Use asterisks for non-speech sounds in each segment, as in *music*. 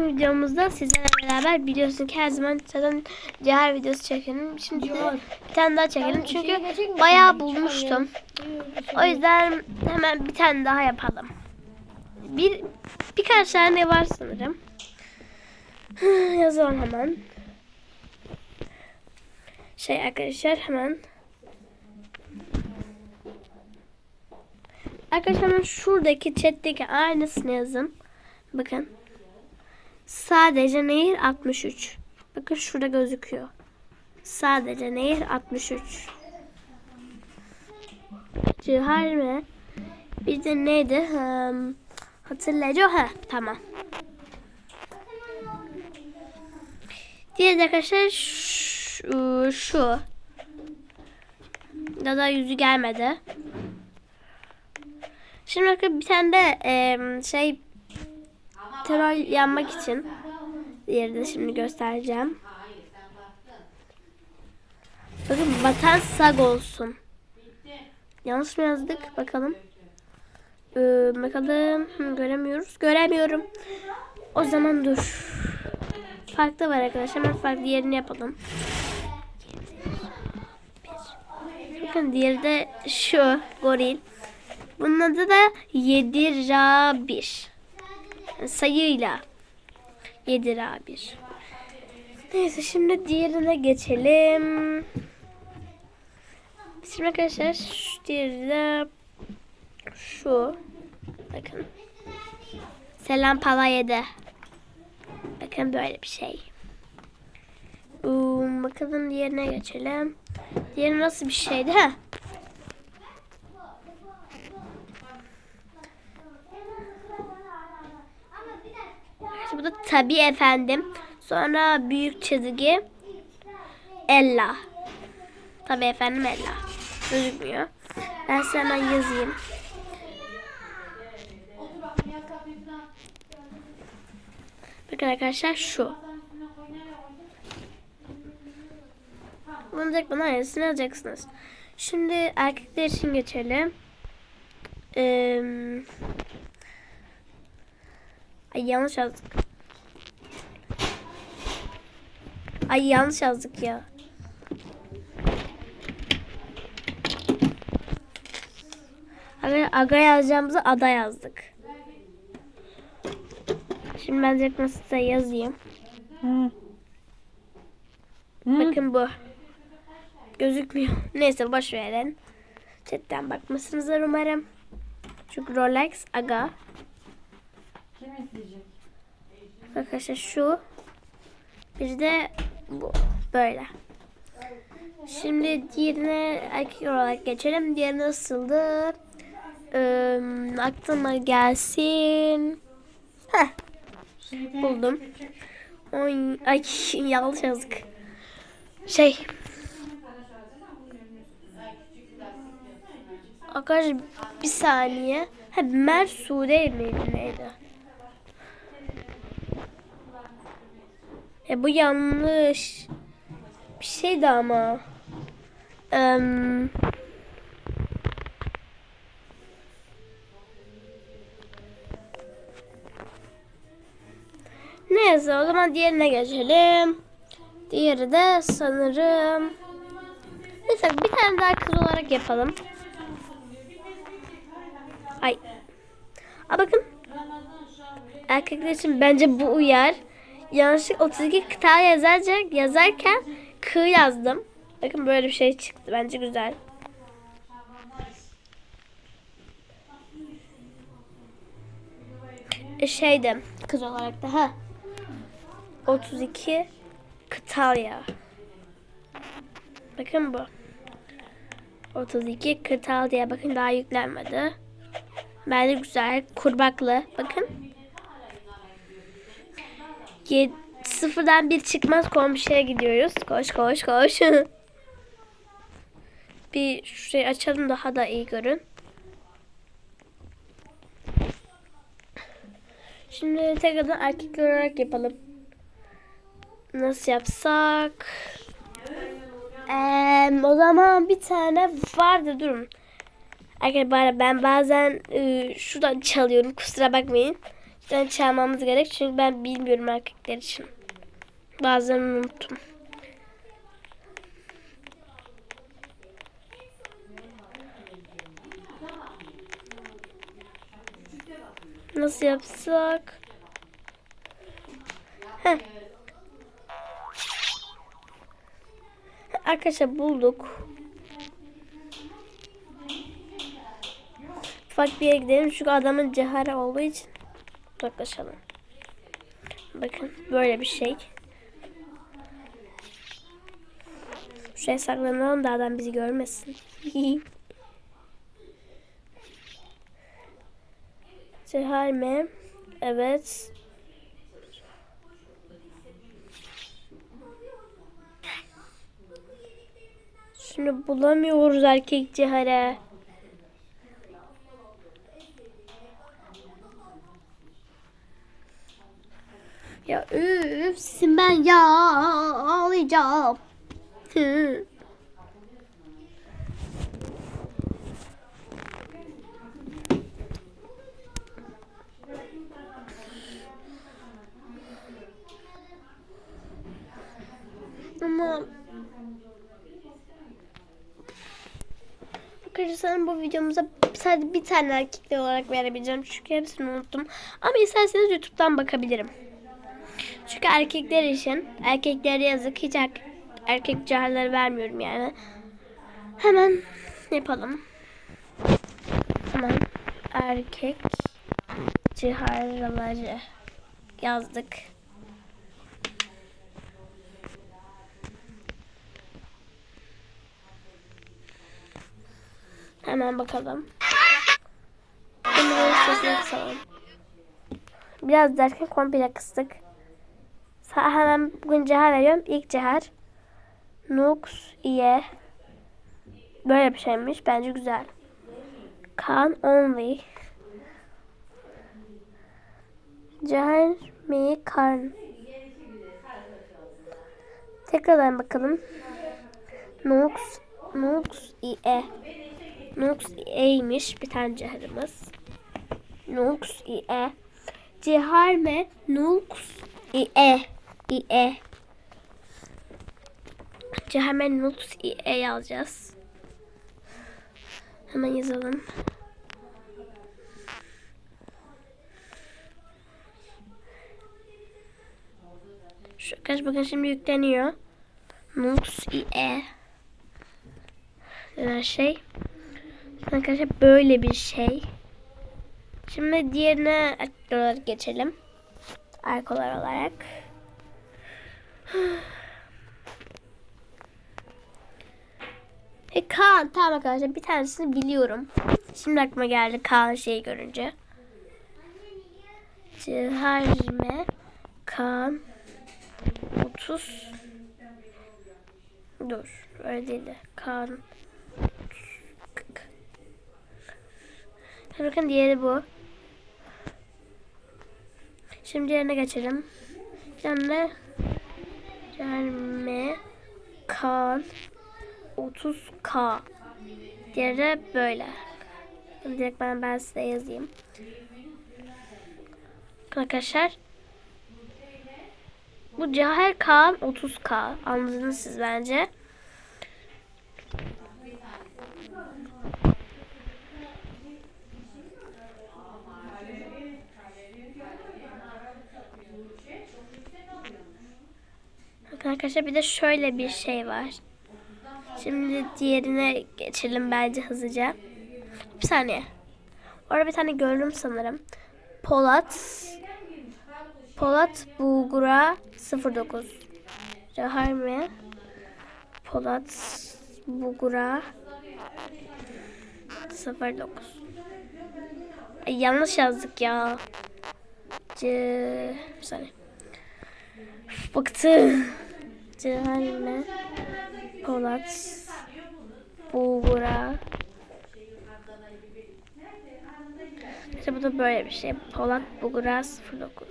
videomuzda sizlerle beraber biliyorsun ki her zaman zaten cihar videosu çekelim. Şimdi bir tane daha çekelim çünkü bayağı bulmuştum. O yüzden hemen bir tane daha yapalım. Bir birkaç tane var sanırım. *sighs* Yazalım hemen. Şey arkadaşlar hemen. Arkadaşlar hemen şuradaki chatteki aynısını yazın. Bakın. Sadece nehir 63. Bakın şurada gözüküyor. Sadece nehir 63. Cihar mı? Bir de neydi? Hmm, hatırlayacağım. Ha tamam. Diğer de arkadaşlar şu, şu. Ya da yüzü gelmedi. Şimdi bakın bir tane de em, şey terör yanmak için diğeri de şimdi göstereceğim. Bakın vatan sag olsun. Yanlış mı yazdık? Bakalım. Ee, bakalım. Hı, göremiyoruz. Göremiyorum. O zaman dur. Farklı var arkadaşlar. Hemen farklı yerini yapalım. Bakın diğeri de şu goril. Bunun adı da 7 ra 1 sayıyla 7 ra 1. Neyse şimdi diğerine geçelim. Şimdi arkadaşlar şu diğeri de şu. Bakın. Selam Pala 7. Bakın böyle bir şey. Um, bakalım diğerine geçelim. Diğeri nasıl bir şeydi? Ha? Bu tabi efendim. Sonra büyük çizgi Ella. Tabi efendim Ella. Gözükmüyor. Ben size hemen yazayım. Bakın arkadaşlar şu. Bunu bana aynısını alacaksınız. Şimdi erkekler için geçelim. Ee, Ay yanlış yazdık. Ay yanlış yazdık ya. Aga, aga yazacağımızı ada yazdık. Şimdi ben direkt nasıl yazayım. Bakın bu. Gözükmüyor. Neyse boş verin. Chatten bakmışsınızdır umarım. Çünkü Rolex aga. Kim izleyecek? Arkadaşlar şu. Bir de bu. Böyle. Şimdi diğerine erkek olarak geçelim. Diğeri nasıldı? Ee, aklıma gelsin. Heh, buldum. Oy, ay *laughs* yanlış yazdık. Şey. Arkadaşlar bir saniye. Ha, Mersude miydi neydi? E bu yanlış. Bir şeydi ama. Em, Neyse o zaman diğerine geçelim. Diğeri de sanırım. Neyse bir tane daha kız olarak yapalım. Ay. Aa bakın. Erkekler için bence bu uyar. Yanlışlık 32 kıta yazarken, yazarken kı yazdım. Bakın böyle bir şey çıktı. Bence güzel. E, şeydi kız olarak da ha. 32 Kıtalya. Bakın bu. 32 Kıtalya. Bakın daha yüklenmedi. Bence güzel. Kurbaklı. Bakın. Ye sıfırdan bir çıkmaz komşuya gidiyoruz. Koş koş koş. *laughs* bir şurayı açalım daha da iyi görün. Şimdi tekrardan erkekler olarak yapalım. Nasıl yapsak? Eee, o zaman bir tane vardı durun. Arkadaşlar ben bazen e, şuradan çalıyorum kusura bakmayın. Cidden çalmamız gerek. Çünkü ben bilmiyorum erkekler için. Bazılarını unuttum. Nasıl yapsak? Heh. Arkadaşlar bulduk. Ufak bir yere gidelim çünkü adamın cehara olduğu için uzaklaşalım. Bakın böyle bir şey. Şuraya saklanalım da adam bizi görmesin. *laughs* Cehal mi? Evet. Şimdi bulamıyoruz erkek cehare. Ya üf sizin ben ya ağlayacağım. Hı. Ama Arkadaşlar bu videomuza sadece bir tane erkekli olarak verebileceğim. Çünkü hepsini unuttum. Ama isterseniz YouTube'dan bakabilirim. Çünkü erkekler için erkeklere yazık hiç er- erkek cahilleri vermiyorum yani. Hemen yapalım. Hemen erkek ciharları yazdık. Hemen bakalım. Biraz derken komple kıstık. Sa- Hemen bugün cihar veriyorum. İlk cihar. Nux iye. Böyle bir şeymiş. Bence güzel. Kan only. Cihar mi karn. Tekrardan bakalım. Nux Nux iye. Nux i'ymiş bir tane ciharımız. Nux iye. Cihar mı? Nux iye. İe. Cihar mı? Nux iye yazacağız. Hemen yazalım. Şu kaç bakın şimdi yükleniyor. Nux iye. Denen şey. Arkadaşlar böyle bir şey. Şimdi diğerine olarak geçelim. Arkalar olarak. E Kaan tamam arkadaşlar bir tanesini biliyorum. Şimdi aklıma geldi Kaan şeyi görünce. Ciharme Kaan 30 Dur öyle değil de Kaan bakın diğeri bu. Şimdi yerine geçelim. Yanına Cerme Kan 30K. Diğeri böyle. Şimdi direkt ben, ben size yazayım. Arkadaşlar bu Cahil Kaan 30K. Anladınız siz bence. Bakın arkadaşlar bir de şöyle bir şey var. Şimdi diğerine geçelim bence hızlıca. Bir saniye. Orada bir tane gördüm sanırım. Polat. Polat Bulgura 09. Cahar mı? Polat Bulgura 09. Ay, yanlış yazdık ya. C... Bir saniye. Bıktım. Cehennem. Polat. Bulgura. İşte bu da böyle bir şey. Polat Bulgura 09.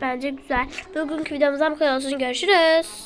Bence güzel. Bugünkü videomuzdan bu kadar olsun. Görüşürüz.